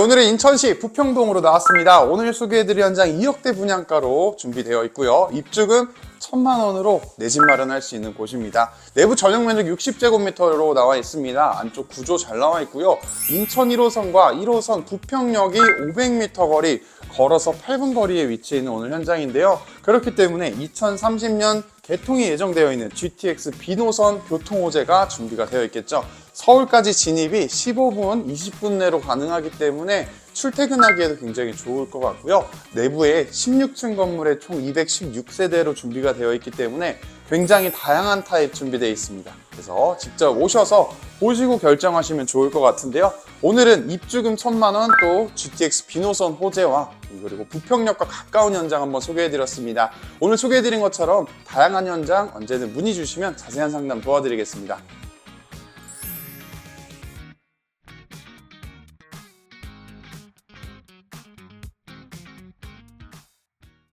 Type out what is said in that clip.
오늘은 인천시 부평동으로 나왔습니다. 오늘 소개해드릴 현장 2억대 분양가로 준비되어 있고요. 입주금 1천만 원으로 내 집 마련할 수 있는 곳입니다. 내부 전용 면적 60제곱미터로 나와 있습니다. 안쪽 구조 잘 나와 있고요. 인천 1호선과 1호선 부평역이 500m 거리 걸어서 8분 거리에 위치해 있는 오늘 현장인데요. 그렇기 때문에 2030년 개통이 예정되어 있는 GTX 비노선 교통호재가 준비가 되어 있겠죠. 서울까지 진입이 15분, 20분 내로 가능하기 때문에 출퇴근하기에도 굉장히 좋을 것 같고요. 내부에 16층 건물에 총 216세대로 준비가 되어 있기 때문에 굉장히 다양한 타입 준비되어 있습니다. 그래서 직접 오셔서 보시고 결정하시면 좋을 것 같은데요. 오늘은 입주금 1천만 원 또 GTX 비노선 호재와 그리고 부평역과 가까운 현장 한번 소개해드렸습니다. 오늘 소개해드린 것처럼 다양한 현장 언제든 문의 주시면 자세한 상담 도와드리겠습니다.